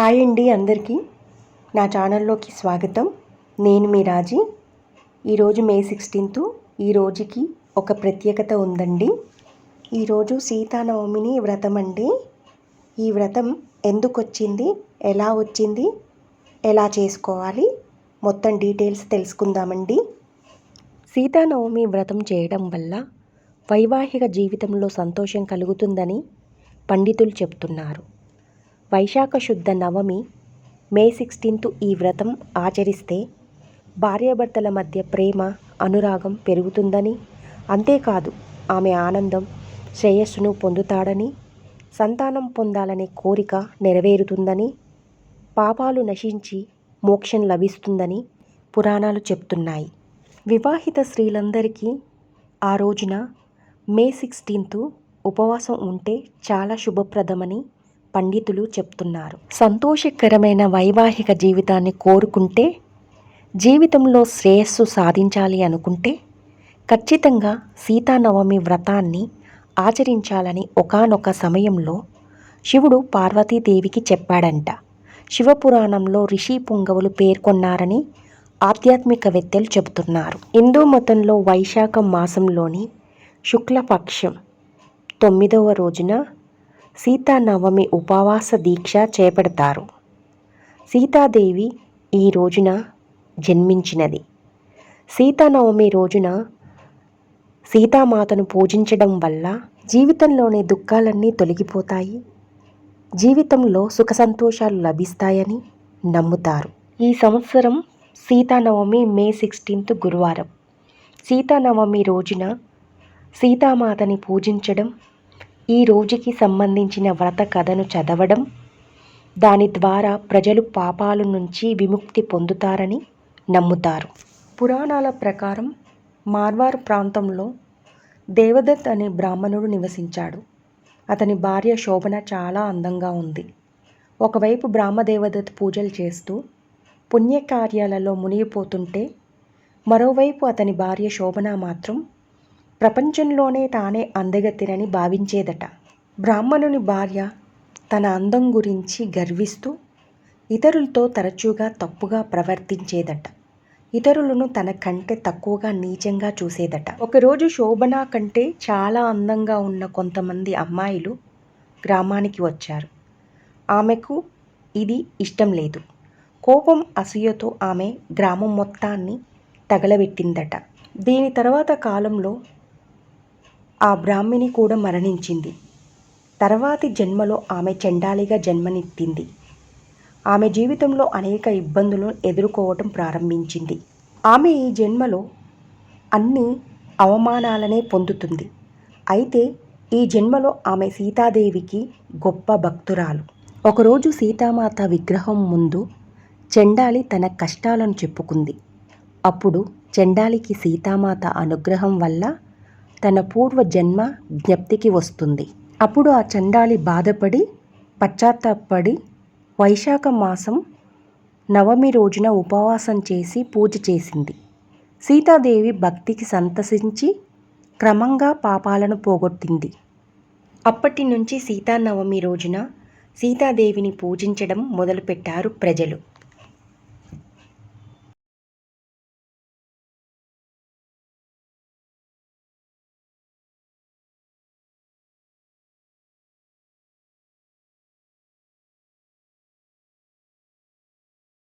Hi అండి అందరికీ. నా ఛానల్లోకి స్వాగతం. నేను మీ రాజీ. ఈరోజు మే సిక్స్టీన్త్. ఈ రోజుకి ఒక ప్రత్యేకత ఉందండి. ఈరోజు సీతానవమిని వ్రతం అండి. ఈ వ్రతం ఎందుకు వచ్చింది? ఎలా వచ్చింది? ఎలా చేసుకోవాలి? మొత్తం డీటెయిల్స్ తెలుసుకుందామండి. సీతానవమి వ్రతం చేయడం వల్ల వైవాహిక జీవితంలో సంతోషం కలుగుతుందని పండితులు చెప్తున్నారు. వైశాఖ శుద్ధ నవమి మే సిక్స్టీన్త్ ఈ వ్రతం ఆచరిస్తే భార్యాభర్తల మధ్య ప్రేమ అనురాగం పెరుగుతుందని. అంతేకాదు ఆమె ఆనందం శ్రేయస్సును పొందుతాడని సంతానం పొందాలనే కోరిక నెరవేరుతుందని పాపాలు నశించి మోక్షం లభిస్తుందని పురాణాలు చెప్తున్నాయి. వివాహిత స్త్రీలందరికీ ఆ రోజున మే సిక్స్టీన్త్ ఉపవాసం ఉంటే చాలా శుభప్రదమని పండితులు చెప్తున్నారు. సంతోషకరమైన వైవాహిక జీవితాన్ని కోరుకుంటే జీవితంలో శ్రేయస్సు సాధించాలి అనుకుంటే ఖచ్చితంగా సీతానవమి వ్రతాన్ని ఆచరించాలని ఒకానొక సమయంలో శివుడు పార్వతీదేవికి చెప్పాడంట. శివపురాణంలో రిషి పుంగవులు పేర్కొన్నారని ఆధ్యాత్మికవేత్తలు చెబుతున్నారు. హిందూ మతంలో వైశాఖ మాసంలోని శుక్లపక్షం తొమ్మిదవ రోజున సీతానవమి ఉపవాస దీక్ష చేపడతారు. సీతాదేవి ఈ రోజున జన్మించినది. సీతానవమి రోజున సీతామాతను పూజించడం వల్ల జీవితంలోని దుఃఖాలన్నీ తొలగిపోతాయి. జీవితంలో సుఖ సంతోషాలు లభిస్తాయని నమ్ముతారు. ఈ సంవత్సరం సీతానవమి మే సిక్స్టీన్త్ గురువారం. సీతానవమి రోజున సీతామాతని పూజించడం ఈ రోజుకి సంబంధించిన వ్రత కథను చదవడం దాని ద్వారా ప్రజలు పాపాల నుంచి విముక్తి పొందుతారని నమ్ముతారు. పురాణాల ప్రకారం మార్వార్ ప్రాంతంలో దేవదత్ అనే బ్రాహ్మణుడు నివసించాడు. అతని భార్య శోభన చాలా అందంగా ఉంది. ఒకవైపు బ్రాహ్మదేవదత్ పూజలు చేస్తూ పుణ్యకార్యాలలో మునిగిపోతుంటే మరోవైపు అతని భార్య శోభన మాత్రం ప్రపంచంలోనే తానే అందగతినని భావించేదట. బ్రాహ్మణుని భార్య తన అందం గురించి గర్విస్తూ ఇతరులతో తరచుగా తప్పుగా ప్రవర్తించేదట. ఇతరులను తన కంటే తక్కువగా నీచంగా చూసేదట. ఒకరోజు శోభన కంటే చాలా అందంగా ఉన్న కొంతమంది అమ్మాయిలు గ్రామానికి వచ్చారు. ఆమెకు ఇది ఇష్టం లేదు. కోపం అసూయతో ఆమె గ్రామం మొత్తాన్ని తగలబెట్టిందట. దీని తర్వాత కాలంలో ఆ బ్రాహ్మిణి కూడా మరణించింది. తర్వాతి జన్మలో ఆమె చెండాలిగా జన్మనెత్తింది. ఆమె జీవితంలో అనేక ఇబ్బందులను ఎదుర్కోవటం ప్రారంభించింది. ఆమె ఈ జన్మలో అన్ని అవమానాలనే పొందుతుంది. అయితే ఈ జన్మలో ఆమె సీతాదేవికి గొప్ప భక్తురాలు. ఒకరోజు సీతామాత విగ్రహం ముందు చెండాలి తన కష్టాలను చెప్పుకుంది. అప్పుడు చెండాలికి సీతామాత అనుగ్రహం వల్ల తన పూర్వ జన్మ జ్ఞప్తికి వస్తుంది. అప్పుడు ఆ చండాలి బాధపడి పశ్చాత్తాపడి వైశాఖ మాసం నవమి రోజున ఉపవాసం చేసి పూజ చేసింది. సీతాదేవి భక్తికి సంతసించి క్రమంగా పాపాలను పోగొట్టింది. అప్పటి నుంచి సీతానవమి రోజున సీతాదేవిని పూజించడం మొదలుపెట్టారు ప్రజలు.